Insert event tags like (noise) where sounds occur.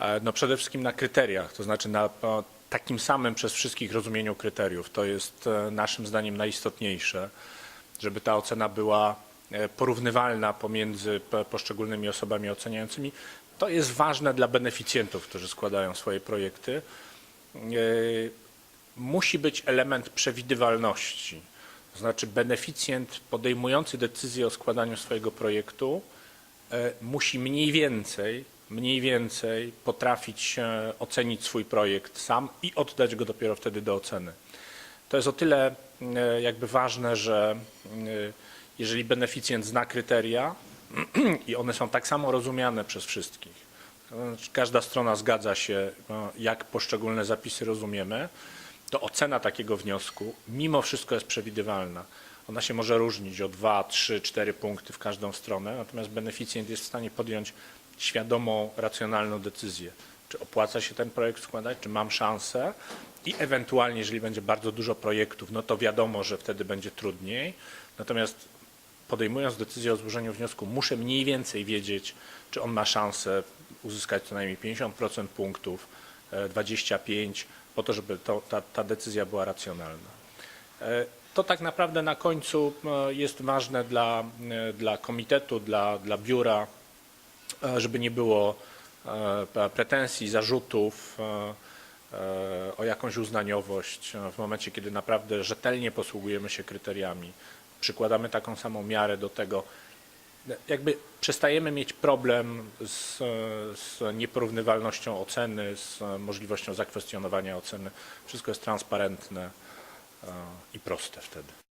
E, No przede wszystkim na kryteriach, to znaczy na takim samym przez wszystkich rozumieniu kryteriów. To jest e, naszym zdaniem najistotniejsze, żeby ta ocena była e, porównywalna pomiędzy poszczególnymi osobami oceniającymi. To jest ważne dla beneficjentów, którzy składają swoje projekty. Musi być element przewidywalności. To znaczy beneficjent podejmujący decyzję o składaniu swojego projektu musi mniej więcej, mniej więcej potrafić e, ocenić swój projekt sam i oddać go dopiero wtedy do oceny. To jest o tyle e, jakby ważne, że e, jeżeli beneficjent zna kryteria (clears throat) i one są tak samo rozumiane przez wszystkich, znaczy każda strona zgadza się, jak poszczególne zapisy rozumiemy, to ocena takiego wniosku mimo wszystko jest przewidywalna. Ona się może różnić o 2, 3, 4 punkty w każdą stronę, natomiast beneficjent jest w stanie podjąć świadomą, racjonalną decyzję. Czy opłaca się ten projekt składać, czy mam szansę i ewentualnie, jeżeli będzie bardzo dużo projektów, no to wiadomo, że wtedy będzie trudniej. Natomiast podejmując decyzję o złożeniu wniosku, muszę mniej więcej wiedzieć, czy on ma szansę uzyskać co najmniej 50% punktów, e, 25, po to, żeby to, ta, ta decyzja była racjonalna. E, To tak naprawdę na końcu e, jest ważne dla, e, dla komitetu, dla, dla biura, e, żeby nie było e, pretensji, zarzutów e, e, o jakąś uznaniowość e, w momencie, kiedy naprawdę rzetelnie posługujemy się kryteriami, przykładamy taką samą miarę do tego, jakby przestajemy mieć problem z, z nieporównywalnością oceny, z możliwością zakwestionowania oceny. Wszystko jest transparentne e, i proste wtedy.